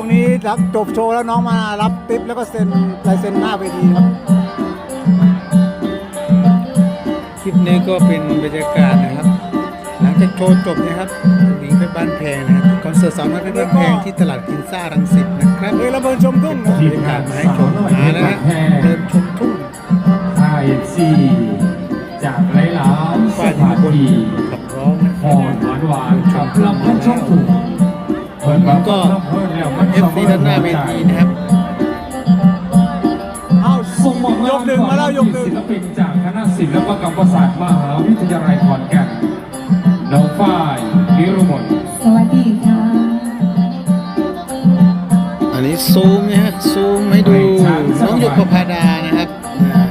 ช่วงนี้หลังจบโชว์แล้วน้องมารับติ๊บแล้วก็เซ็นลายเซ็นหน้าเวทีครับ คลิปนี้ก็เป็นบรรยากาศนะครับ หลังจากโชว์จบนะครับหญิงเพชรบ้านแพงนะครับคอนเสิร์ตสาวน้อยเพชรบ้านแพงที่ตลาดกินซ่ารังสิตนะครับเพลงระเบิดชมทุ่งนะบรรยากาศมาให้ชมมาแล้วนะเดินชมทุ่งไทยซีจากหลายๆสฝ่ายถานบนที่ขับร้องนะหอนหวานหวานๆกับลำพันช่องถูกเพิ่นว่าก็ เพิ่นแล้วมันเอฟซีด้านหน้าเวทีนะครับเอ้าส่งมอบยกหนึ่งมาแล้วยกหนึ่งศิลปินจากคณะศิลปกรรมศาสตร์มหาวิทยาลัยขอนแก่นน้องฝ้ายนิรุมนสวัสดีค่ะ อันนี้ซูมนะฮะซูมให้ดูน้องหยกประภาดานะครับอ่า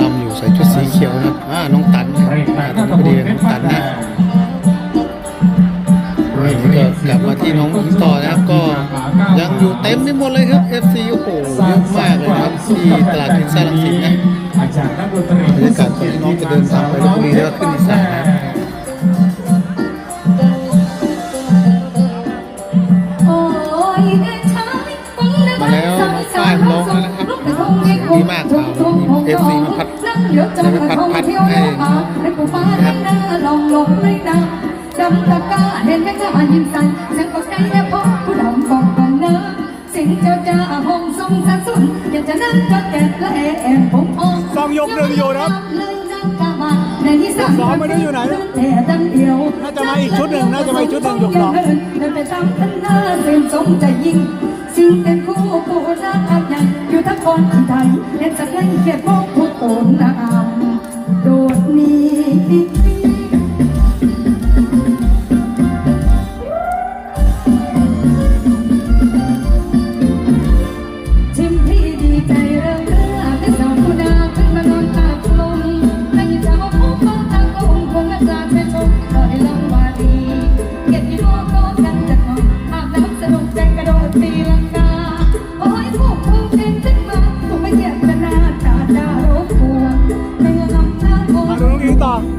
ลำอยู่ใส่ชุดสีเขียวนะครับอ่าน้องตันนะครับเรกแต่อ่าถ้าน้ตะองบพอนดีเพน้ชองรตับ้านนนะแพวันงนี้ก็กลับมาที่น้องหญิงต่อนะครับก็ยัง อยู่เต็มไปหมดเลยครับ FC โอ้โหเยอะมากเลยครับที่ตลาดกินซ่าลังสิตนะอากดนตรีบรรยากาศตอนนี้น้องจะเดินทางไปลพบุรีแล้วขึ้นอีสานนะด็กชายฟังนะมาแล้วน้ายร้องแล้วนะครับดีมากครับเอฟซีมาพัดเดี๋ยวจะมาท่องเที่ยวแล้วมาให้กูฟ้าให้หน้าลองลงไม่ดังดำตะกาเห็นแม่กล้ายิ้มใส เจ้าจ้าห้องทรงสันสุนอยากจะนั่งก็แก่และแอบผมออกสองยกหนึ่งอยู่นะครับสองไม่รู้อยู่ไหนแต่ดังเดียวน่าจะมาอีกชุดหนึ่งน่าจะมาอีกชุดหนึ่งยกสองเดินไปตามคันหน้าเส้นสมใจยิ่งสิ่งเป็นคู่ผู้รักอันใหญ่อยู่ทั้งคนที่ไทยเล่นสักเล่นเขียดโมกผู้โตนนามโดดหนี้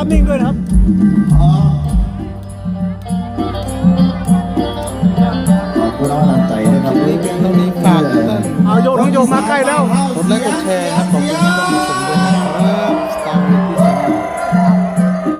าะว่าผมถ่ายภาพนิ่งด้วยนะครับอ๋อขอบคุณน้องน้ำใจนะครับวันนี้เพียงเท่านี้ฝากทุกท่านเอาโยกน้องโยกมาใกล้แล้ว กดไลค์กดแชร์ครับข